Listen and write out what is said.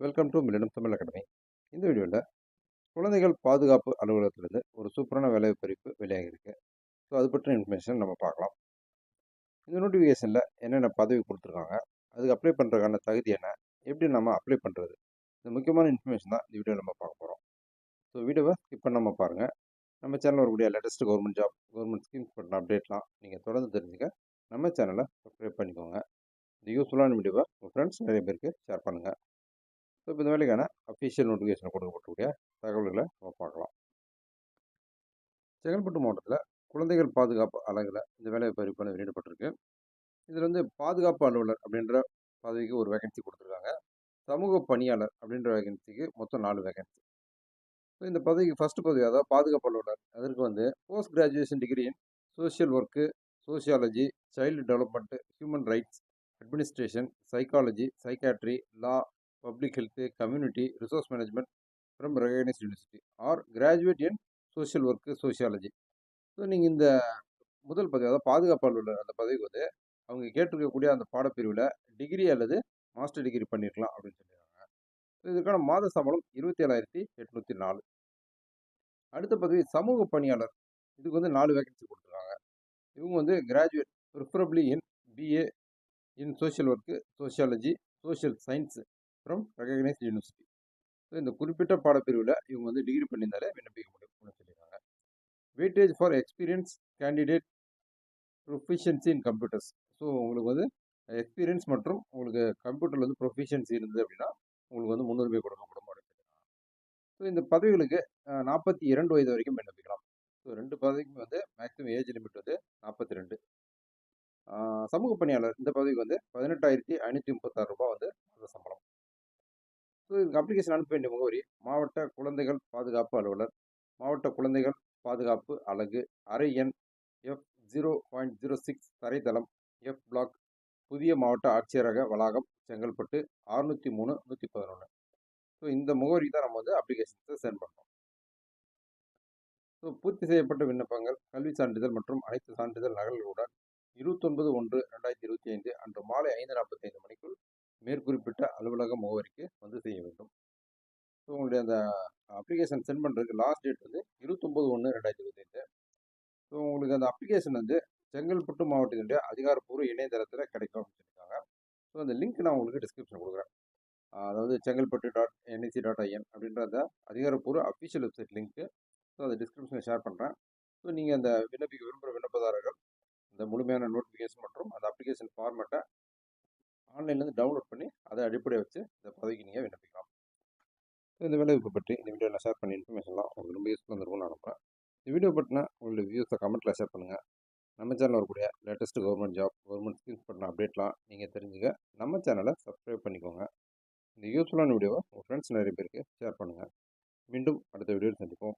Welcome to millennium Tamil academy. இந்த வீடியோவில் குழந்தைகள் பாதுகாப்பு அலுவலகத்திலிருந்து ஒரு சூப்பரான வேலை பறிப்பு வெளியாகியிருக்கு. ஸோ அது பற்றின இன்ஃபர்மேஷன் நம்ம பார்க்கலாம். இந்த நோட்டிஃபிகேஷனில் என்னென்ன பதவி கொடுத்துருக்காங்க அதுக்கு அப்ளை பண்ணுறதுக்கான தகுதி என்ன எப்படி நம்ம அப்ளை பண்ணுறது இந்த முக்கியமான இன்ஃபர்மேஷன் தான் இந்த வீடியோ நம்ம பார்க்க போகிறோம் ஸோ வீடியோவை ஸ்கிப் பண்ணாமல் பாருங்கள் நம்ம சேனலில் வரக்கூடிய latest government job government schemes பண்ண அப்டேட்லாம் நீங்கள் தொடர்ந்து தெரிஞ்சுக்க நம்ம சேனலை சப்ஸ்கிரைப் பண்ணிக்கோங்க. இந்த யூஸ்ஃபுல்லான வீடியோவை உங்கள் ஃப்ரெண்ட்ஸ் நிறைய பேருக்கு ஷேர் பண்ணுங்கள் ஸோ இப்போ இந்த வேலைக்கான அஃபிஷியல் நோட்டிஃபிகேஷன் கொடுக்கப்பட்டிருக்கூடிய தகவல்களை நம்ம பார்க்கலாம். செங்கல்பட்டு மாவட்டத்தில் குழந்தைகள் பாதுகாப்பு அலகில் இந்த வேலை பறிப்பான வெளியிடப்பட்டிருக்கு. இதில் வந்து பாதுகாப்பு அலுவலர் அப்படின்ற பதவிக்கு ஒரு வேகன்சி கொடுத்துருக்காங்க. சமூக பணியாளர் அப்படின்ற வேகன்சிக்கு மொத்தம் நாலு வேகன்சி ஸோ இந்த பதவிக்கு ஃபஸ்ட்டு பதவி அதாவது பாதுகாப்பு அலுவலர் அதற்கு வந்து post graduation degree in social work sociology child development human rights administration psychology psychiatry law public health community resource management from recognised university or graduate in social work sociology so நீங்கள் இந்த முதல் பதவி அதாவது பாதுகாப்பாளர் அந்த பதவிக்கு வந்து அவங்க கேட்டிருக்கக்கூடிய அந்த பாடப்பிரிவில் டிகிரி அல்லது மாஸ்டர் டிகிரி பண்ணியிருக்கலாம் அப்படின்னு சொல்லியிருக்காங்க. ஸோ இதற்கான மாத சம்பளம் இருபத்தி ஏழாயிரத்தி எட்நூற்றி நாலு. அடுத்த பதவி சமூக பணியாளர். இதுக்கு வந்து நாலு வேகன்சி கொடுத்துருக்காங்க. இவங்க வந்து graduate preferably in BA in social work sociology social science from recognised university. So இந்த குறிப்பிட்ட பாடப்பிரிவில் இவங்க வந்து டிகிரி பண்ணியிருந்தாலே விண்ணப்பிக்க முடியும் அப்படின்னு சொல்லியிருக்காங்க. Weightage for experience candidate proficiency in computers so உங்களுக்கு வந்து எக்ஸ்பீரியன்ஸ் மற்றும் உங்களுக்கு கம்ப்யூட்டரில் வந்து ப்ரொஃபிஷியன்சி இருந்தது அப்படின்னா உங்களுக்கு வந்து முன்னுரிமை கொடுக்கப்படும் அப்படின்னு ஸோ இந்த பதவிகளுக்கு நாற்பத்தி இரண்டு வயது வரைக்கும் விண்ணப்பிக்கலாம். ஸோ ரெண்டு பதவிக்கும் வந்து மேக்ஸிமம் ஏஜ் லிமிட் வந்து நாற்பத்தி ரெண்டு சமூக பணியாளர் இந்த பதவிக்கு வந்து பதினெட்டாயிரத்தி ஐநூற்றி முப்பத்தாறு ரூபாய் வந்து அந்த சம்பளம். ஸோ இதுக்கு அப்ளிகேஷன் அனுப்ப வேண்டிய முகவரி மாவட்ட குழந்தைகள் பாதுகாப்பு அலுவலர் மாவட்ட குழந்தைகள் பாதுகாப்பு அலகு அரை எண் F zero point zero six தரைத்தளம் F block புதிய மாவட்ட ஆட்சியரக வளாகம் செங்கல்பட்டு அறுநூற்றி மூணு நூற்றி பதினொன்று ஸோ இந்த முகவரி தான் நம்ம வந்து அப்ளிகேஷன்ஸை சென்ட் பண்ணோம் ஸோ பூர்த்தி செய்யப்பட்ட விண்ணப்பங்கள் கல்வி சான்றிதழ் மற்றும் அனைத்து சான்றிதழ் நகல்களுடன் இருபத்தொன்பது ஒன்று ரெண்டாயிரத்தி இருபத்தி ஐந்து அன்று மாலை ஐந்து நாற்பத்தைந்து மணிக்குள் மேற்குறிப்பிட்ட அலுவலக முகவரிக்கு வந்து செய்ய வேண்டும். ஸோ உங்களுடைய அந்த அப்ளிகேஷன் சென்ட் பண்ணுறதுக்கு லாஸ்ட் டேட் வந்து இருபத்தொம்போது ஒன்று ரெண்டாயிரத்தி இருபத்தைந்து. ஸோ உங்களுக்கு அந்த அப்ளிகேஷன் வந்து செங்கல்பட்டு மாவட்டத்தினுடைய அதிகாரப்பூர்வ இணையதளத்தில் கிடைக்கும் அப்படின்னு சொல்லியிருக்காங்க. ஸோ அந்த லிங்க் நான் உங்களுக்கு டிஸ்கிரிப்ஷன் கொடுக்குறேன். அதாவது Chengalpattu dot NIC dot IN அப்படின்ற அந்த அதிகாரப்பூர்வ அஃபிஷியல் வெப்சைட் லிங்க்கு ஸோ அந்த டிஸ்கிரிப்ஷனில் ஷேர் பண்ணுறேன் ஸோ நீங்கள் அந்த விண்ணப்பிக்க விரும்புகிற விண்ணப்பதாரர்கள் இந்த முழுமையான நோட்டிஃபிகேஷன் மற்றும் அந்த அப்ளிகேஷன் ஃபார்மேட்டை ஆன்லைன்லேருந்து டவுன்லோட் பண்ணி அதை அடிப்படையை வச்சு இந்த பதவிக்கு நீங்கள் விண்ணப்பிக்கலாம். இந்த வேலைவாய்ப்பு பற்றி இந்த வீடியோவில் ஷேர் பண்ணி இன்ஃபர்மேஷன்லாம் உங்களுக்கு ரொம்ப யூஸ்ஃபுல்லாக இருக்கும்னு நினைப்பேன் இந்த வீடியோ பற்றினா உங்களுடைய வியூஸை கமெண்ட்டில் ஷேர் பண்ணுங்கள் நம்ம சேனலில் வரக்கூடிய latest government job government schemes பண்ண அப்டேட்லாம் நீங்கள் தெரிஞ்சுக்க நம்ம சேனலை சப்ஸ்கிரைப் பண்ணிக்கோங்க. இந்த யூஸ்ஃபுல்லான வீடியோவை உங்கள் ஃப்ரெண்ட்ஸ் நிறைய பேருக்கு ஷேர் பண்ணுங்கள் மீண்டும் அடுத்த வீடியோவில் சந்திப்போம்.